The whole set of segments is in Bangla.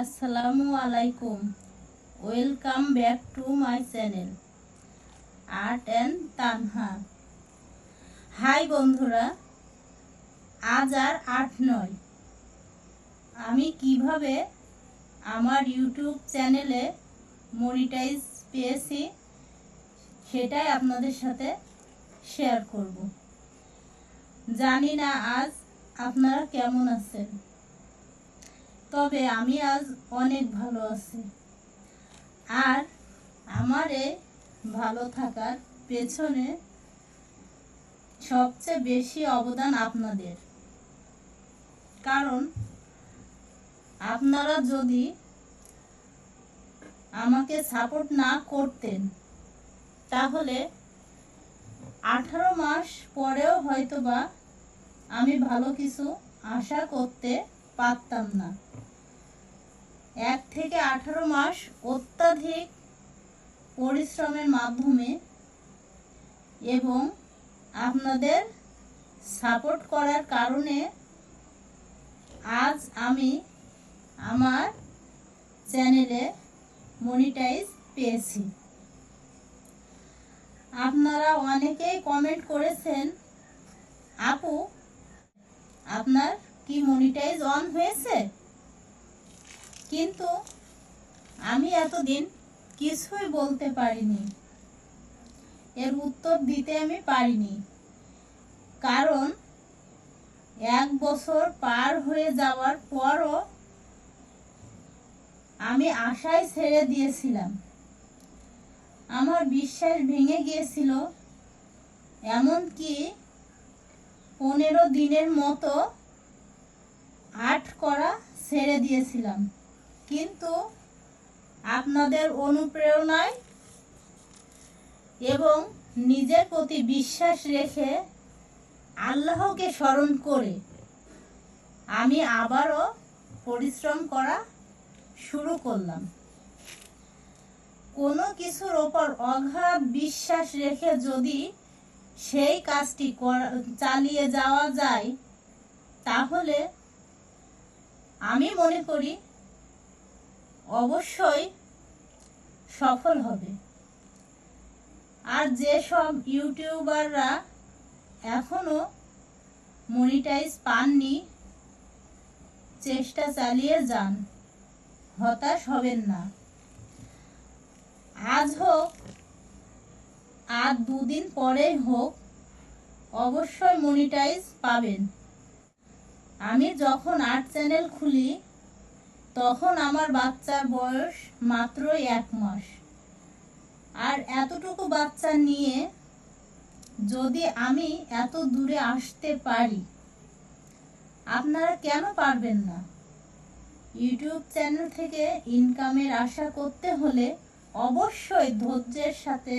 আসসালামু আলাইকুম। Welcome back to my channel. Art and Tanha. Hi বন্ধুরা, আজ আর আট নয়। আমি কীভাবে আমার ইউটিউব চ্যানেলে মনিটাইজ পেয়েছি সেটাই আপনাদের সাথে শেয়ার করব। জানি না আজ আপনারা কেমন আছেন। তবে আমি আজ অনেক ভালো আছি। আর আমার এই ভালো থাকার পেছনে সবচেয়ে বেশি অবদান আপনাদের। কারণ আপনারা যদি আমাকে সাপোর্ট না করতেন, তাহলে আঠারো মাস পরেও হয়তোবা আমি ভালো কিছু আশা করতে পারতাম না। এক থেকে আঠারো মাস অত্যাধিক পরিশ্রমের মাধ্যমে এবং আপনাদের সাপোর্ট করার কারণে আজ আমি আমার চ্যানেলে মনিটাইজ পেয়েছি। আপনারা অনেকেই কমেন্ট করেছেন, আপু, আপনার কি মনিটাইজ অন হয়েছে? কিন্তু আমি এতদিন কিছুই বলতে পারিনি। এর উত্তর দিতে আমি পারিনি। কারণ এক বছর পার হয়ে যাওয়ার পরও আমি আশায় ছেড়ে দিয়েছিলাম। আমার বিশ্বাস ভেঙে গিয়েছিল। এমনকি পনেরো দিনের মতো আট করা ছেড়ে দিয়েছিলাম। কিন্তু আপনাদের অনুপ্রেরণায় এবং নিজের প্রতি বিশ্বাস রেখে আল্লাহকে স্মরণ করে আমি আবারও পরিশ্রম করা শুরু করলাম। কোনো কিছুর ওপর অগাধ বিশ্বাস রেখে যদি সেই কাজটি চালিয়ে যাওয়া যায়, তাহলে আমি মনে করি অবশ্যই সফল হবে। আর যেসব ইউটিউবাররা এখনও মনিটাইজ পাননি, চেষ্টা চালিয়ে যান, হতাশ হবেন না। আজ হোক, আর দুদিন পরেই হোক, অবশ্যই মনিটাইজ পাবেন। আমি যখন আর্ট চ্যানেল খুলি তখন আমার বাচ্চার বয়স মাত্র এক মাস। আর এতটুকু বাচ্চা নিয়ে যদি আমি এত দূরে আসতে পারি, আপনারা কেন পারবেন না? ইউটিউব চ্যানেল থেকে ইনকামের আশা করতে হলে অবশ্যই ধৈর্যের সাথে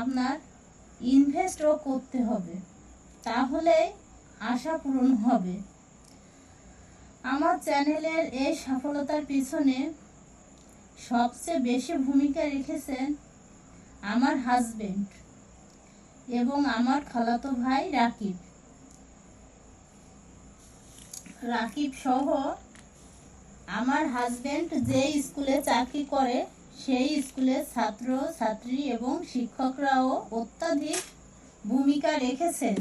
আপনার ইনভেস্টও করতে হবে। তাহলে আশা পূরণ হবে। আমার চ্যানেলের এই সফলতার পিছনে সবচেয়ে বেশি ভূমিকা রেখেছেন আমার হাজবেন্ড এবং আমার খালাতো ভাই রাকিব। রাকিব সহ আমার হাজবেন্ড যে স্কুলে চাকরি করে, সেই স্কুলের ছাত্র, ছাত্রী এবং শিক্ষকরাও অত্যাধিক ভূমিকা রেখেছেন।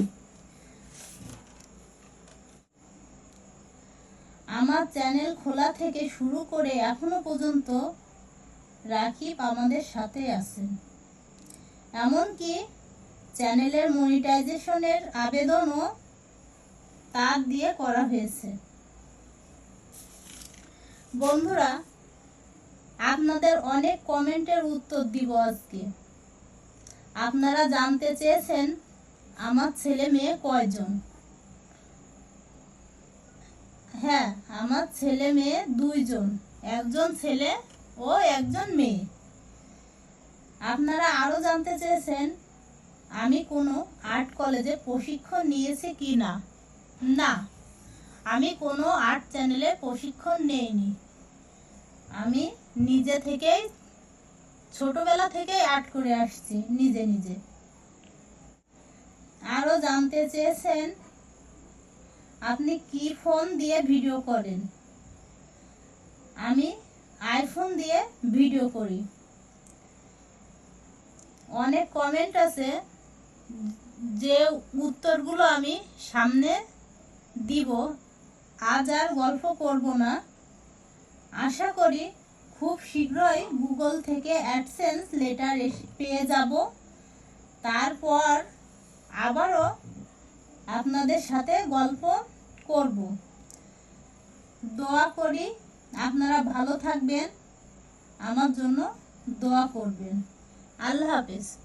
আমার চ্যানেল খোলা থেকে শুরু করে এখনও পর্যন্ত রাকিব আমাদের সাথে আছেন। এমনকি চ্যানেলের মনিটাইজেশনের আবেদনও তার দিয়ে করা হয়েছে। বন্ধুরা, আপনাদের অনেক কমেন্টের উত্তর দিব আজকে। আপনারা জানতে চেয়েছেন আমার ছেলে মেয়ে কয়জন? হ্যাঁ আমার ছেলে মেয়ে দুইজন, একজন ছেলে ও একজন মেয়ে। আপনারা আরও জানতে চেয়েছেন আমি কোনো আর্ট কলেজে প্রশিক্ষণ নিয়েছি কি না? না, আমি কোনো আর্ট চ্যানেলে প্রশিক্ষণ নেইনি। আমি নিজে থেকেই, ছোটবেলা থেকেই আর্ট করে আসছি, নিজে নিজে। আরও জানতে চেয়েছেন আপনি কি ফোন দিয়ে ভিডিও করেন? আমি আইফোন দিয়ে ভিডিও করি। অনেক কমেন্ট আছে যে উত্তরগুলো আমি সামনে দিব। আজ আর গল্প করব না। আশা করি খুব শীঘ্রই গুগল থেকে অ্যাডসেন্স লেটার পেয়ে যাব। তারপর আবারও আপনাদের সাথে গল্প করব। দোয়া করি আপনারা ভালো থাকবেন। আমার জন্য দোয়া করবেন। আল্লাহ হাফেজ।